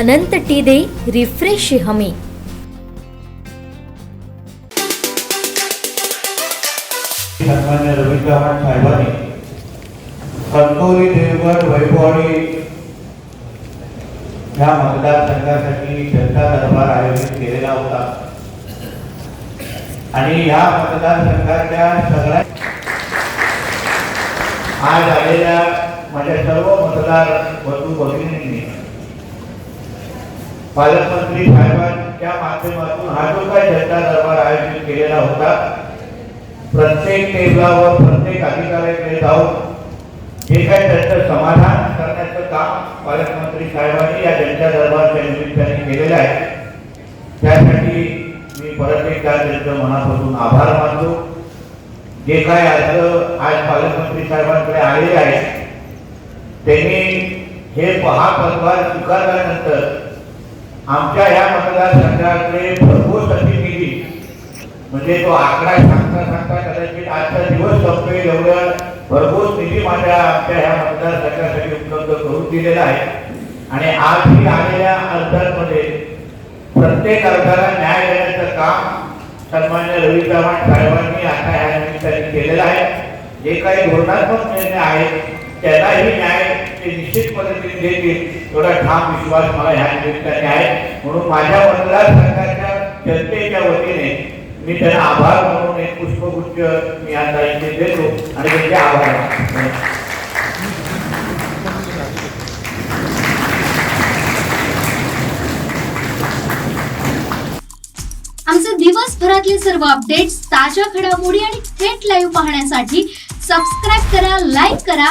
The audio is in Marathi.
अनंत टी दे रिफ्रेश हमी. सन्मान्य रवी साहेबांनी कणकवली देवगड वैभववाडी ह्या मतदारसंघासाठी जनता दरबार आयोजित केलेला होता. आणि ह्या मतदारसंघाच्या सगळ्या आज आलेल्या माझ्या सर्व मतदार बंधू भगिनींनी पालकमंत्री साहेबांच्या माध्यमातून हा जो काही जनता दरबार आयोजित केलेला होता प्रत्येक टेबलावर प्रत्येक अधिकाऱ्याकडे जाऊन जे काही त्यांचं समाधान करण्याचं काम पालकमंत्री साहेबांनी या जनता दरबारच्या निमित्ताने केलेलं आहे. त्यासाठी मी परत एकदा त्यांचं मनापासून आभार मानतो. जे काय अर्ज आज पालकमंत्री साहेबांकडे आलेले आहेत त्यांनी हे हा पदभार स्वीकारल्यानंतर आमच्या या मतदारसंघाकडे भरपूर संधी केली म्हणजे तो आकडा सांगता सांगता कदाचित आजचा दिवस संपेल एवढं भरपूर निधी माझ्या आमच्या ह्या मतदारसंघासाठी उपलब्ध करून दिलेला आहे. आणि आजही आलेल्या अर्जांमध्ये प्रत्येक अर्जाला न्याय देण्याचं काम सन्मान्य रवी चव्हाण साहेबांनी आता ह्या निमित्ताने केलेलं आहे. जे काही धोरणात्मक निर्णय आहेत त्यालाही न्याय ते देतील एवढा ठाम विश्वास मला ह्या निमित्ताने आहे म्हणून माझ्या मतदारसंघाच्या जनतेच्या वतीने मी त्यांना आभार म्हणून एक पुष्पगुच्छ मी आता इथे देतो आणि त्यांचे आभार मानतो. आमचे दिवसभरातले सर्व अपडेट्स ताज्या घडामोडी आणि थेट लाईव्ह पाहण्यासाठी सबस्क्राईब करा लाईक करा